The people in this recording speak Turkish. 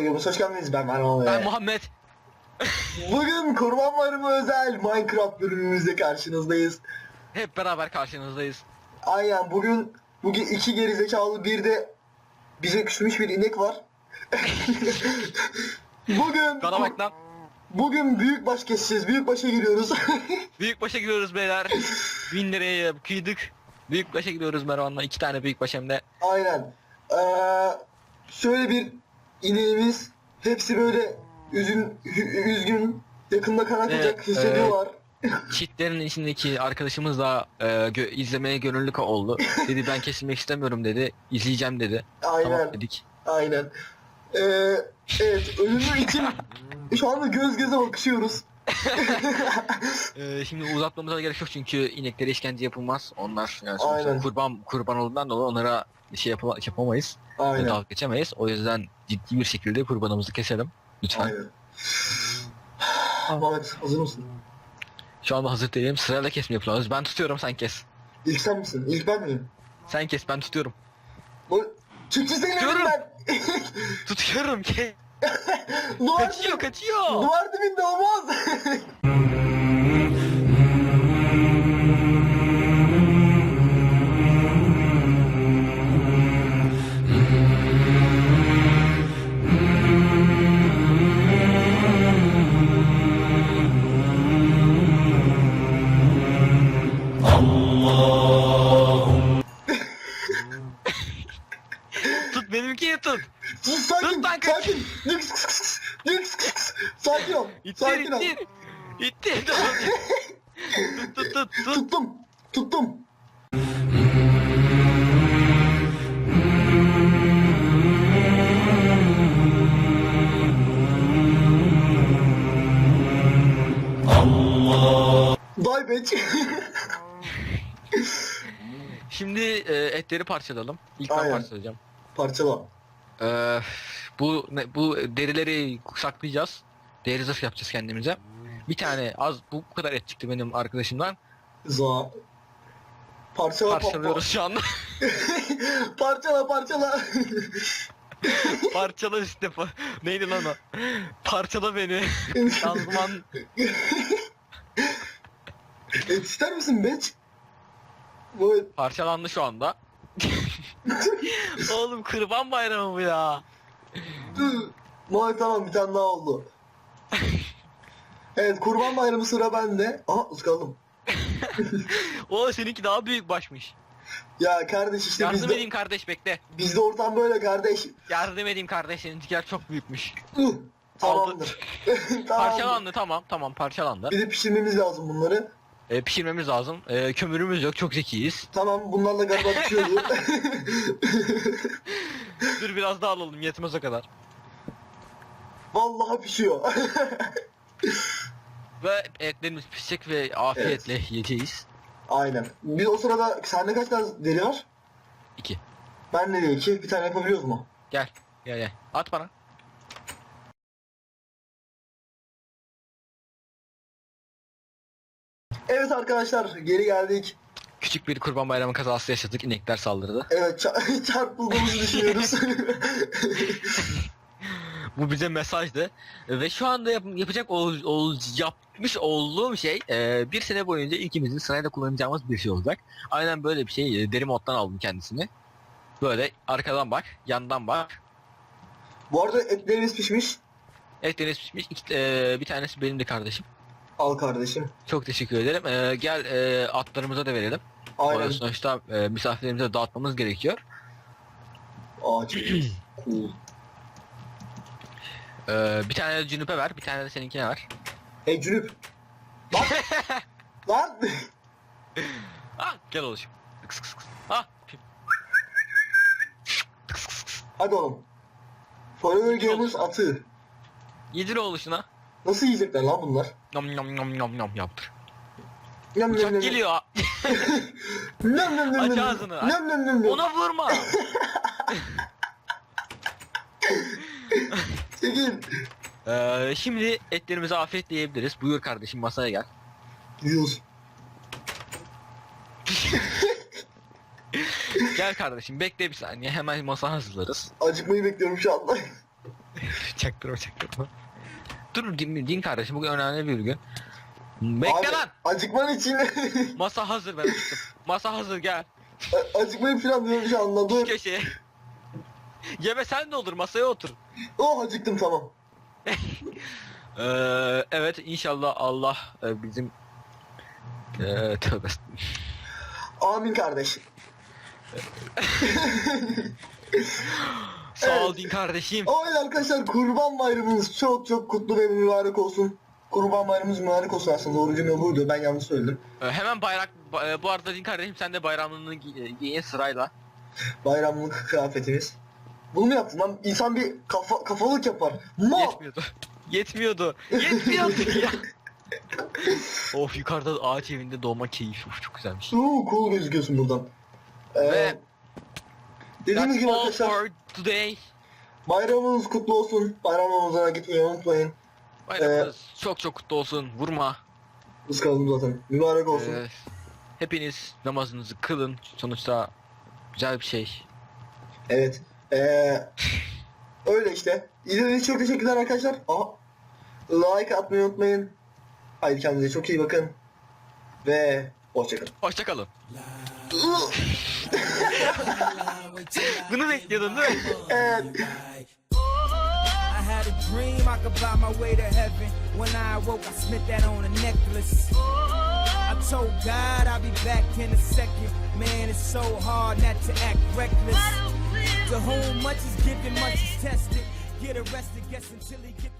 Programımız hoş geldiniz ben Ben ve Muhammed. Bugün Kurban Bayramı özel Minecraft bölümümüzde karşınızdayız. Hep beraber karşınızdayız. Aynen bugün bugün iki gerizekalı bir de bize küsmüş bir inek var. bugün lan. bugün büyük baş keseceğiz. Büyük başa giriyoruz. Büyükbaş'a gidiyoruz beyler. Bin liraya kıydık. Büyükbaş'a gidiyoruz Mervan'la. iki tane büyükbaş hem de. Aynen. Ee, şöyle bir ineğimiz hepsi böyle üzün üzgün yakında kan akacak Evet, hissediyorlar. Çitlerin içindeki arkadaşımız da e, gö- izlemeye gönüllü oldu. Dedi ben kesilmek istemiyorum dedi. İzleyeceğim dedi. Aynen. Tamam dedik. Aynen. Ee, evet ölümü için şu anda göz göze bakışıyoruz. E, şimdi uzatmamıza gerek yok çünkü ineklere işkence yapılmaz. Onlar yani Aynen. kurban kurban olduğundan dolayı onlara şey yapama- yapamayız. Aynen. Dalga geçemeyiz. O yüzden ciddi bir şekilde kurbanımızı keselim. Lütfen. Aynen. Mehmet hazır mısın? Şu anda hazır değilim. Sırayla kesme yapıyoruz. Ben tutuyorum sen kes. İlk sen misin? İlk ben miyim? Sen kes ben tutuyorum. Bu Türkçe Diyorum. ben. Tutuyorum ke. duvar, Kaçıyor kaçıyor. duvar dibinde olmaz. Tut benimkiyi tut. Sus sakin, Dur lan, kaç- sakin. Nix, nix, sakin ol. İttir Sakin ol. ittir. İttir. tut tut tut tut. Tuttum, tuttum. Die bitch. Şimdi e, etleri parçalayalım. İlk ben Aynen. parçalayacağım. Parçala. E, bu ne, bu derileri saklayacağız. Deri zırh yapacağız kendimize. Bir tane az bu kadar et çıktı benim arkadaşımdan. Za. Parçala Parçalıyoruz şu anda. pa- parçala parçala. Parçala işte. pa- Neydi lan o? Parçala beni. Şanzıman Et ister misin bitch? Bu parçalandı şu anda. Oğlum kurban bayramı bu ya. Muay tamam bir tane daha oldu. Evet kurban bayramı sıra bende. Aha ıskaldım. O seninki daha büyük başmış. Ya kardeş işte Yardım bizde, edeyim kardeş bekle. bizde ortam böyle kardeş. Yardım edeyim kardeş seninkiler çok büyükmüş. Tamamdır. Tamamdır. Parçalandı tamam tamam parçalandı. Bir de pişirmemiz lazım bunları. E, pişirmemiz lazım. E, kömürümüz yok çok zekiyiz. Tamam bunlarla galiba pişiyordu. Dur biraz daha alalım yetmez o kadar. Vallahi pişiyor. Ve etlerimiz pişecek ve afiyetle yiyeceğiz. Aynen. Biz o sırada sende kaç tane deri var? İki. Ben de iki. Bir tane yapabiliyoruz mu? Gel. Gel gel. At bana. Evet arkadaşlar geri geldik. Küçük bir kurban bayramı kazası yaşadık. İnekler saldırdı. Evet ça- çarpıldığımızı düşünüyoruz. Bu bize mesajdı. Ve şu anda yap- yapacak ol, ol- yapmış olduğum şey e, bir sene boyunca ikimizin sırayla kullanacağımız bir şey olacak. Aynen böyle bir şey. E, deri moddan aldım kendisini. Böyle arkadan bak, yandan bak. Bu arada etlerimiz pişmiş. Etleriniz pişmiş. İki, e, bir tanesi benim de kardeşim. Al kardeşim. Çok teşekkür ederim. E, gel e, atlarımıza da verelim. Aynen. Orada sonuçta e, misafirlerimize dağıtmamız gerekiyor. Aa çok cool. E, bir tane de Cünüp'e ver, bir tane de seninkine ver. Hey Cünüp. Lan. Lan. Ah, gel oluşum. Kıs kıs kıs. Ah. Hadi oğlum. Forever Gamers atı. Yedir oluşuna. Nasıl yiyecekler lan bunlar? Nom nom nom nom nom yaptır. Nam Uçak nam. geliyor. Nam nam nam Aç ağzını, nam nam nam. Ona vurma. Çekil. Ee, şimdi etlerimizi afiyetle yiyebiliriz. Buyur kardeşim masaya gel. Yiyoruz. Gel kardeşim bekle bir saniye hemen masa hazırlarız. Acıkmayı bekliyorum şu anda. çaktırma çaktırma. Dur din, din kardeşim bugün önemli bir gün. Bekle Abi, lan. Acıkman için Masa hazır ben açtım. Masa hazır gel. acıkmayı planlıyorum şu anda. Dur. köşeye. Yeme sen de olur masaya otur. Oh acıktım tamam. Ee, evet inşallah Allah e, bizim ee, tövbe. Amin kardeş. Sağ ol din kardeşim. Evet arkadaşlar kurban bayramınız çok çok kutlu ve mübarek olsun. Kurban bayramımız mübarek olsun aslında doğru cümle buydu ben yanlış söyledim. Ee, hemen bayrak ba- e, bu arada din kardeşim sen de bayramlığını gi- e, giyin sırayla. Bayramlık kıyafetimiz. Bunu mu yaptın lan? İnsan bir kafa, kafalık yapar. Ma! Yetmiyordu. Yetmiyordu. Yetmiyordu ya. of yukarıda ağaç evinde doğma keyfi. Of, çok güzelmiş. Uuu cool gözüküyorsun buradan. Ee, Ve dediğimiz gibi all arkadaşlar for today. bayramınız kutlu olsun. Bayram namazına gitmeyi unutmayın. Bayramınız çok çok kutlu olsun. Vurma. Iskalım zaten. Mübarek olsun. Ee, hepiniz namazınızı kılın. Sonuçta güzel bir şey. Evet. Ee, öyle işte. İzlediğiniz için çok teşekkürler arkadaşlar. Aha. Like atmayı unutmayın. Haydi kendinize çok iyi bakın. Ve hoşçakalın. Hoşçakalın. Bunu bekliyordun değil mi? Evet. I had a dream I could buy my way to heaven. When I awoke, I spent that on a necklace. I told God I'll be back in a second. Man, it's so hard not to act reckless. To whom much is given, much is tested. Get arrested, guess until he get the